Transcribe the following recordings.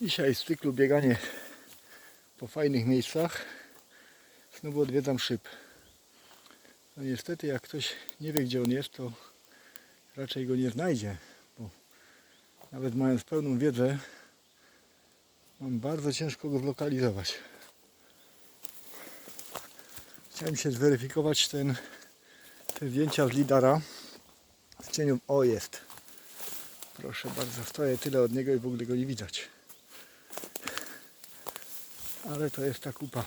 Dzisiaj z cyklu bieganie po fajnych miejscach znowu odwiedzam szyb. No niestety jak ktoś nie wie gdzie on jest, to raczej go nie znajdzie, bo nawet mając pełną wiedzę mam bardzo ciężko go zlokalizować. Chciałem się zweryfikować ten, te zdjęcia z lidara z cienią. O jest. Proszę bardzo, stoję tyle od niego i w ogóle go nie widać. Ale to jest ta kupa.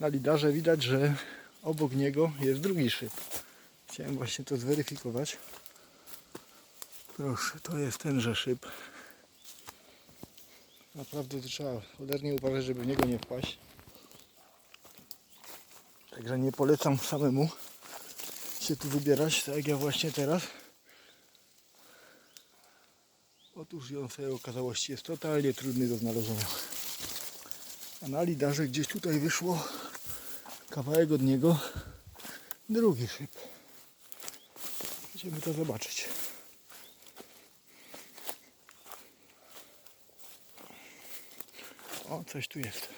Na lidarze widać, że obok niego jest drugi szyb. Chciałem właśnie to zweryfikować. Proszę, to jest tenże szyb. Naprawdę to trzeba cholernie uważać, żeby w niego nie wpaść. Także nie polecam samemu się tu wybierać, tak jak ja właśnie teraz. Otóż w swojej okazałości jest totalnie trudny do znalezienia. A na lidarze gdzieś tutaj wyszło kawałek od niego drugi szyb. Idziemy to zobaczyć. O, coś tu jest.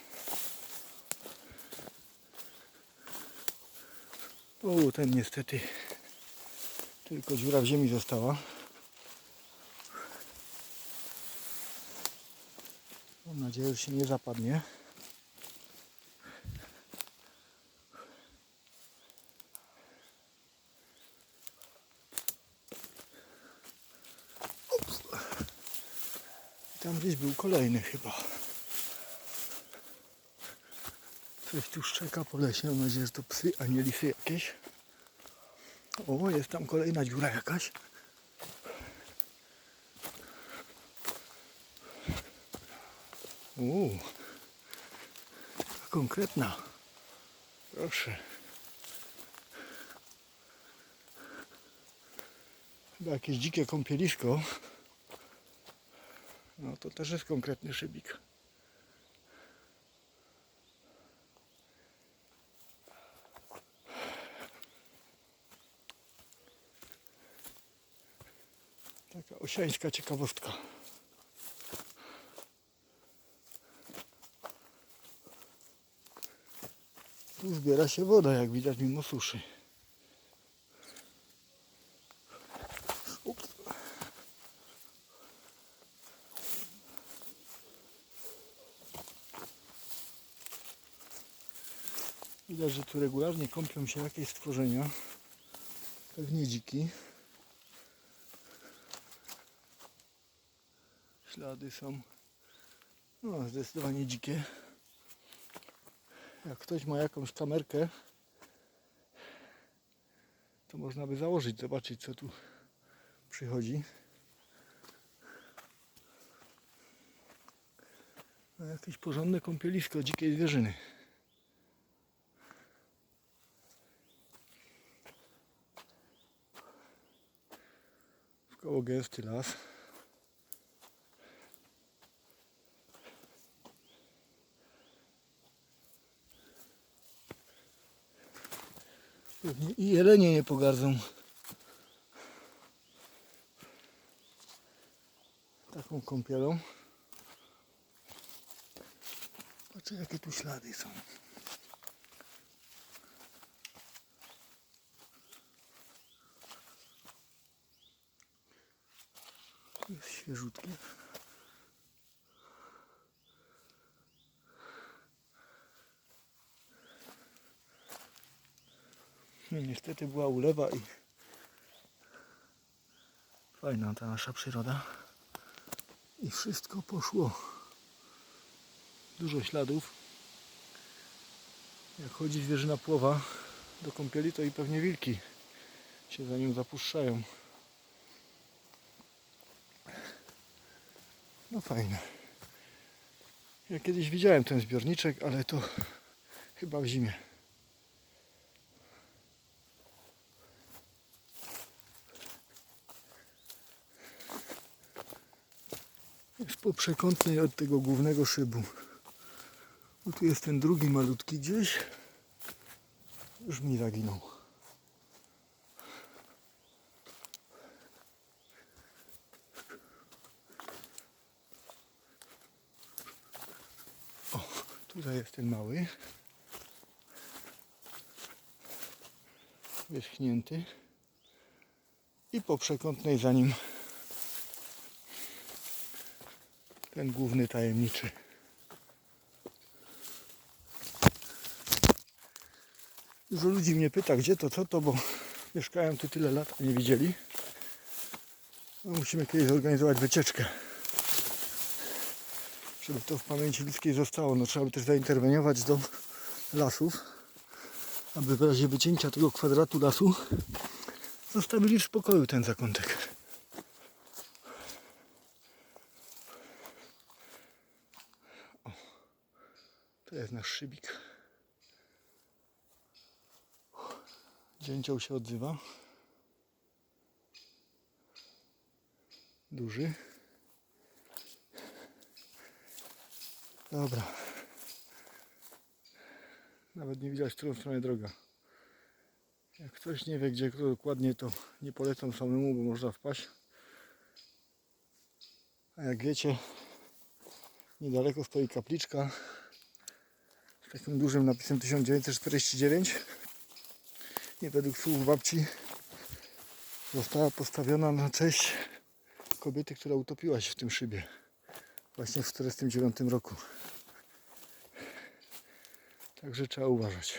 O, ten niestety tylko dziura w ziemi została. Mam nadzieję, że się nie zapadnie. Tam gdzieś był kolejny chyba. Coś tu szczeka po lesie. Mam nadzieję, że to psy, a nie lisy jakieś. O, jest tam kolejna dziura jakaś. Uuu, konkretna. Proszę. Chyba jakieś dzikie kąpielisko. No to też jest konkretny szybik. Taka osiańska ciekawostka. Tu zbiera się woda, jak widać, mimo suszy. Widać, że tu regularnie kąpią się jakieś stworzenia. Pewnie dziki. Ślady są no, zdecydowanie dzikie. Jak ktoś ma jakąś kamerkę, to można by założyć, zobaczyć co tu przychodzi. No, jakieś porządne kąpielisko dzikiej zwierzyny. Koło gęsty las. I jelenie nie pogardzą. Taką kąpielą. Patrzę jakie tu ślady są. Tu jest świeżutkie. Niestety była ulewa i fajna ta nasza przyroda. I wszystko poszło. Dużo śladów. Jak chodzi zwierzyna płowa do kąpieli, to i pewnie wilki się za nim zapuszczają. No fajne. Ja kiedyś widziałem ten zbiorniczek, ale to chyba w zimie. Jest po przekątnej od tego głównego szybu. Bo tu jest ten drugi malutki gdzieś. Już mi zaginął. Tutaj jest ten mały. Wyschnięty. I po przekątnej za nim ten główny tajemniczy. Dużo ludzi mnie pyta, gdzie to, co to, bo mieszkałem tu tyle lat, a nie widzieli. No, musimy kiedyś zorganizować wycieczkę, żeby to w pamięci ludzkiej zostało. No, trzeba by też zainterweniować do lasów, aby w razie wycięcia tego kwadratu lasu zostawili w spokoju ten zakątek. O, to jest nasz szybik. Dzięcioł się odzywa. Duży. Dobra. Nawet nie widać, w którą stronę droga. Jak ktoś nie wie, gdzie dokładnie, to nie polecam samemu, bo można wpaść. A jak wiecie, niedaleko stoi kapliczka z takim dużym napisem 1949 i według słów babci została postawiona na cześć kobiety, która utopiła się w tym szybie właśnie w 1949 roku. Także trzeba uważać.